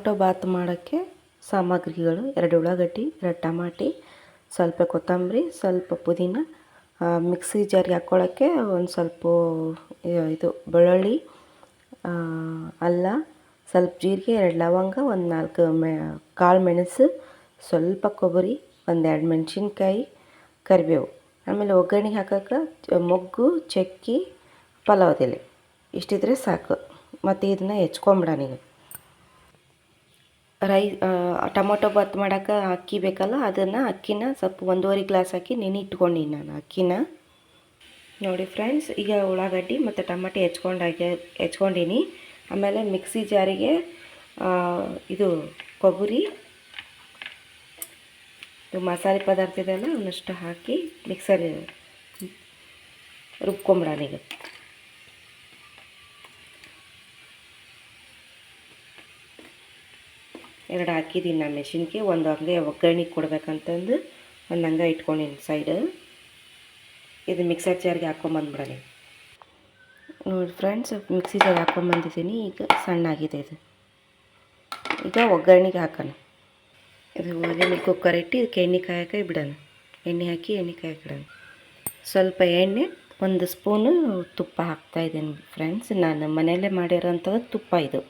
Tomato Baat ಮಾಡೋಕ್ಕೆ ಸಾಮಗ್ರಿಗಳು, ಎರಡು ಉಳ್ಳಾಗಡ್ಡಿ, ಎರಡು ಟಮಾಟಿ, ಸ್ವಲ್ಪ ಕೊತ್ತಂಬರಿ, ಸ್ವಲ್ಪ ಪುದೀನ ಮಿಕ್ಸಿ ಜಾರಿಗೆ ಹಾಕ್ಕೊಳ್ಳೋಕ್ಕೆ ಒಂದು ಸ್ವಲ್ಪ ಇದು ಬೆಳ್ಳುಳ್ಳಿ ಅಲ್ಲ, ಸ್ವಲ್ಪ ಜೀರಿಗೆ, ಎರಡು ಲವಂಗ, ಒಂದು ನಾಲ್ಕು ಮೆ, ಕಾಳು ಮೆಣಸು, ಸ್ವಲ್ಪ ಕೊಬ್ಬರಿ ಒಂದೆರಡು ಮೆಣಸಿನ್ಕಾಯಿ, ಕರಿಬೇವು. ಆಮೇಲೆ ಒಗ್ಗರಣೆಗೆ ಹಾಕೋಕೆ ಮೊಗ್ಗು, ಚಕ್ಕಿ ಪಲಾವ್ದೆಲೆ ಇಷ್ಟಿದ್ರೆ ಸಾಕು. ಮತ್ತು ಇದನ್ನ ಹೆಚ್ಕೊಂಬಿಡ ಈಗ ರೈ ಟೊಮೊಟೊ ಬಾತ್ ಮಾಡೋಕೆ ಅಕ್ಕಿ ಬೇಕಲ್ಲ, ಅದನ್ನು ಅಕ್ಕಿನ ಸ್ವಲ್ಪ ಒಂದೂವರೆ ಗ್ಲಾಸ್ ಹಾಕಿ ನೆನೆ ಇಟ್ಕೊಂಡಿನಿ ನಾನು ಅಕ್ಕಿನ. ನೋಡಿ ಫ್ರೆಂಡ್ಸ್ ಈಗ ಉಳ್ಳಾಗಡ್ಡಿ ಮತ್ತು ಟಮಾಟೆ ಹೆಚ್ಕೊಂಡಾಗೆ, ಹೆಚ್ಕೊಂಡಿನಿ. ಆಮೇಲೆ ಮಿಕ್ಸಿ ಜಾರಿಗೆ ಇದು ಕೊಬ್ಬರಿ, ಇದು ಮಸಾಲೆ ಪದಾರ್ಥ ಇದೆಲ್ಲ ಒಂದಷ್ಟು ಹಾಕಿ ಮಿಕ್ಸರ್ ರುಬ್ಕೊಂಬಿಡೋಣ ಈಗ. ಎರಡು ಹಾಕಿದ್ದೀನಿ ನಾನು ಮೆಷಿನ್ಗೆ ಒಂದು ಹಂಗೆ ಒಗ್ಗರಣೆ ಕೊಡ್ಬೇಕಂತಂದು ಒಂದು ಹಂಗೆ ಇಟ್ಕೊಂಡಿನಿ ಸೈಡ್ ಇದು ಮಿಕ್ಸರ್ ಜಾರ್ಗೆ ಹಾಕ್ಕೊಂಬಂದ್ಬಿಡೋಣ ನೋಡಿ ಫ್ರೆಂಡ್ಸ್ ಮಿಕ್ಸಿ ಜಾರ್ ಹಾಕ್ಕೊಂಬಂದಿದ್ದೀನಿ ಈಗ ಸಣ್ಣಾಗಿದೆ ಇದು. ಈಗ ಒಗ್ಗರಣೆಗೆ ಹಾಕೋಣ. ಇದು ಒಲೆ ಕುಕ್ಕರ್ ಇಟ್ಟು ಇದಕ್ಕೆ ಎಣ್ಣೆ ಕಾಯಕ್ಕೆ ಬಿಡೋಣ. ಎಣ್ಣೆ ಹಾಕಿ ಎಣ್ಣೆ ಕಾಯಕ್ಕೆ ಇಡೋಣ ಸ್ವಲ್ಪ ಎಣ್ಣೆ, ಒಂದು ಸ್ಪೂನು ತುಪ್ಪ ಹಾಕ್ತಾಯಿದ್ದೀನಿ ಫ್ರೆಂಡ್ಸ್ ನಾನು ಮನೆಯಲ್ಲೇ ಮಾಡಿರೋಂಥದ್ದು ತುಪ್ಪ ಇದು.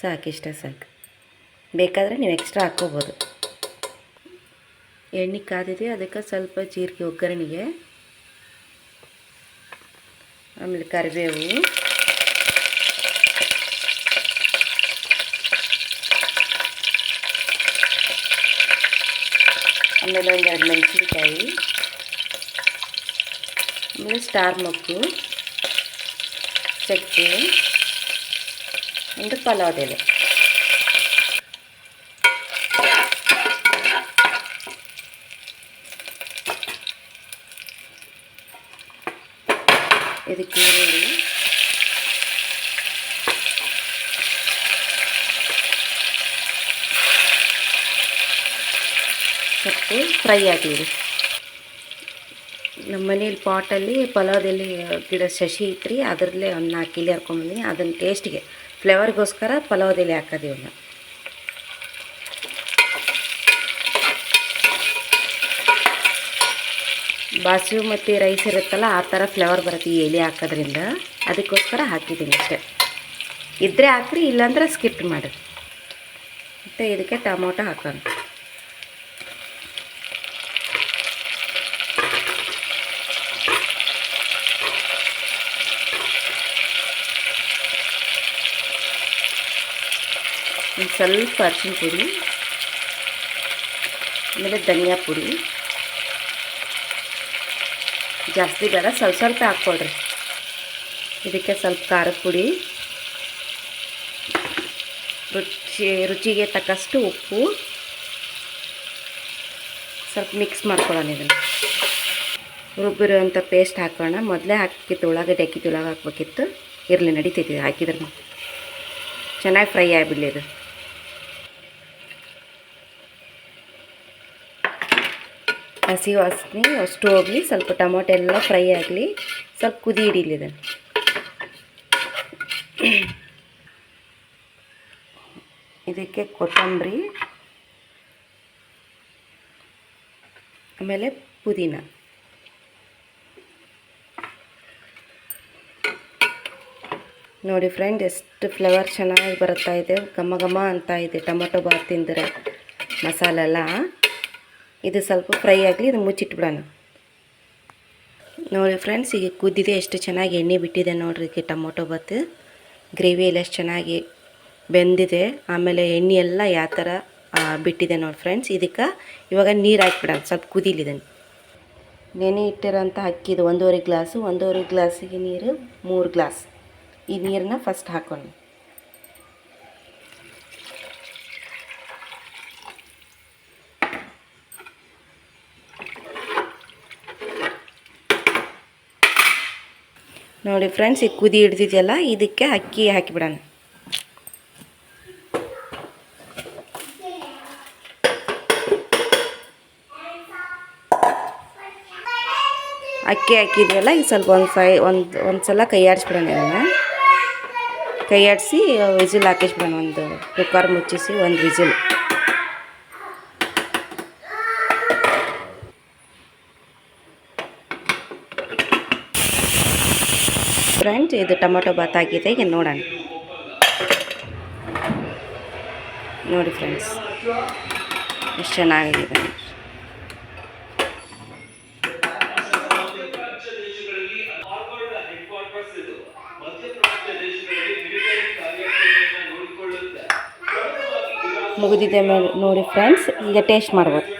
ಸಾಕಿಷ್ಟ ಸಾಕು. ಬೇಕಾದರೆ ನೀವು ಎಕ್ಸ್ಟ್ರಾ ಹಾಕ್ಕೋಬೋದು. ಎಣ್ಣೆ ಕಾದಿದೆ, ಅದಕ್ಕೆ ಸ್ವಲ್ಪ ಜೀರಿಗೆ ಒಗ್ಗರಣೆಗೆ ಆಮೇಲೆ ಕರಿಬೇವು. ಆಮೇಲೆ ಒಂದೆರಡು ಮೆಣಸಿನ್ಕಾಯಿ. ಆಮೇಲೆ ಸ್ಟಾರ್ ಮೊಗ್ಗು, ಚಕ್ಕೆ. ಒಂದು ಪಲಾವ್ ಎಲೆ ಇದಕ್ಕೆ ಈರುಳ್ಳಿ ಸ್ವಲ್ಪ ಫ್ರೈ ಆಗಲಿ ನಮ್ಮ ಮನೇಲಿ ಪಾಟಲ್ಲಿ ಪಲಾವ್ದಲ್ಲಿ ಗಿಡ ಶಶಿ ಐತ್ರಿ ಅದರಲ್ಲೇ ಒಂದು ನಾಲ್ಕು ಕಿಲಿ ಹರ್ಕೊಂಬಂದಿನಿ ಅದನ್ನು ಟೇಸ್ಟಿಗೆ ಫ್ಲೇವರ್ಗೋಸ್ಕರ ಪಲಾವ್ದಲ್ಲಿ ಹಾಕೋದು ಇವನ್ನ ಮತ್ತು ರೈಸ್ ಇರುತ್ತಲ್ಲ, ಆ ಥರ ಫ್ಲೇವರ್ ಬರುತ್ತೆ ಈ ಎಲೆ ಹಾಕೋದ್ರಿಂದ. ಅದಕ್ಕೋಸ್ಕರ ಹಾಕಿದ್ದೀನಿ ಅಷ್ಟೆ. ಇದ್ದರೆ ಹಾಕ್ರಿ, ಇಲ್ಲಾಂದ್ರೆ ಸ್ಕಿಪ್ ಮಾಡಿ. ಮತ್ತು ಇದಕ್ಕೆ ಟೊಮೊಟೊ ಹಾಕೋಣ. ಒಂದು ಸ್ವಲ್ಪ ಅರ್ಶಿನ ಪುಡಿ, ಆಮೇಲೆ ಧನಿಯಾ ಪುಡಿ. ಜಾಸ್ತಿ ಬೇಡ, ಸ್ವಲ್ಪ ಸ್ವಲ್ಪ ಹಾಕ್ಕೊಳ್ರಿ. ಇದಕ್ಕೆ ಸ್ವಲ್ಪ ಖಾರದ ಪುಡಿ. ರುಚಿ, ರುಚಿಗೆ ತಕ್ಕಷ್ಟು ಉಪ್ಪು. ಸ್ವಲ್ಪ ಮಿಕ್ಸ್ ಮಾಡ್ಕೊಳ್ಳೋಣ ಇದನ್ನು. ರುಬ್ಬಿರುವಂಥ ಪೇಸ್ಟ್ ಹಾಕೋಣ. ಮೊದಲೇ ಹಾಕಿತ್ತು ಉಳ್ಳಾಗಡ್ಡೆ ಹಾಕಿತ್ತು ಉಳ್ಳಾಗ ಹಾಕ್ಬೇಕಿತ್ತು. ಇರಲಿ ನಡೀತೈತಿ, ಹಾಕಿದ್ರೆ ಚೆನ್ನಾಗಿ ಫ್ರೈ ಆಗಿಬಿಡಲಿ ಇದು. ಹಸಿ ವಾಸನೆ, ಅಷ್ಟು ಹೋಗಲಿ, ಸ್ವಲ್ಪ ಟೊಮೊಟೊ ಎಲ್ಲ ಫ್ರೈ ಆಗಲಿ, ಸ್ವಲ್ಪ ಕುದಿ ಹಿಡೀಲಿ ಇದನ್ನು ಇದಕ್ಕೆ ಕೊತ್ತಂಬರಿ, ಆಮೇಲೆ ಪುದೀನ. ನೋಡಿ ಫ್ರೆಂಡ್ ಎಷ್ಟು ಫ್ಲೇವರ್ ಚೆನ್ನಾಗಿ ಬರುತ್ತಾ ಇದೆ, ಘಮ ಘಮ ಅಂತ ಇದೆ, ಟೊಮೊಟೊ ಬಾತ್ ತಿಂದರೆ ಮಸಾಲೆ ಎಲ್ಲ ಇದು ಸ್ವಲ್ಪ ಫ್ರೈ ಆಗಲಿ ಇದು ಮುಚ್ಚಿಟ್ಬಿಡೋಣ. ನೋಡಿ ಫ್ರೆಂಡ್ಸ್, ಈಗ ಕುದ್ದಿದೆ ಎಷ್ಟು ಚೆನ್ನಾಗಿ ಎಣ್ಣೆ ಬಿಟ್ಟಿದೆ ನೋಡ್ರಿ ಇದಕ್ಕೆ ಟೊಮೊಟೊ ಬತ್ತು. ಗ್ರೇವಿ ಎಲ್ಲ ಎಷ್ಟು ಚೆನ್ನಾಗಿ ಬೆಂದಿದೆ. ಆಮೇಲೆ ಎಣ್ಣೆ ಎಲ್ಲ ಯಾವ ಥರ ಬಿಟ್ಟಿದೆ ನೋಡಿ ಫ್ರೆಂಡ್ಸ್. ಇದಕ್ಕೆ ಇವಾಗ ನೀರು ಹಾಕ್ಬಿಡೋಣ, ಸ್ವಲ್ಪ ಕುದೀಲಿ ಇದನ್ನು. ನೆನೆ ಇಟ್ಟಿರೋಂಥ ಅಕ್ಕಿದು ಒಂದೂವರೆ ಗ್ಲಾಸು. ಒಂದೂವರೆ ಗ್ಲಾಸಿಗೆ ನೀರು ಮೂರು ಗ್ಲಾಸ್. ಈ ನೀರನ್ನ ಫಸ್ಟ್ ಹಾಕೋಣ. ನೋಡಿ ಫ್ರೆಂಡ್ಸ್, ಈ ಕುದಿ ಹಿಡ್ದಿದೆಯಲ್ಲ, ಇದಕ್ಕೆ ಅಕ್ಕಿ ಹಾಕಿಬಿಡೋಣ. ಅಕ್ಕಿ ಹಾಕಿದ್ವಲ್ಲ ಈಗ ಸ್ವಲ್ಪ ಒಂದು ಸೈ, ಒಂದು ಒಂದು ಸಲ ಕೈ ಆಡಿಸ್ಬಿಡೋಣ ಇದನ್ನು. ಕೈ ಆಡಿಸಿ ವಿಸಿಲ್ ಹಾಕಿಸ್ಬಿಡೋಣ, ಒಂದು ಕುಕ್ಕರ್ ಮುಚ್ಚಿಸಿ, ಒಂದು ವಿಸಿಲ್. ಫ್ರೆಂಡ್ಸ್ ಇದು ಟೊಮೊಟೊ ಬಾತ್ ಆಗಿದೆ ಈಗ ನೋಡೋಣ. ನೋಡಿ ಫ್ರೆಂಡ್ಸ್, ಎಷ್ಟು ಚೆನ್ನಾಗಿದೆ ಮುಗಿದಿದೆ ನೋಡಿ ಫ್ರೆಂಡ್ಸ್, ಈಗ ಟೇಸ್ಟ್ ಮಾಡ್ಬೋದು.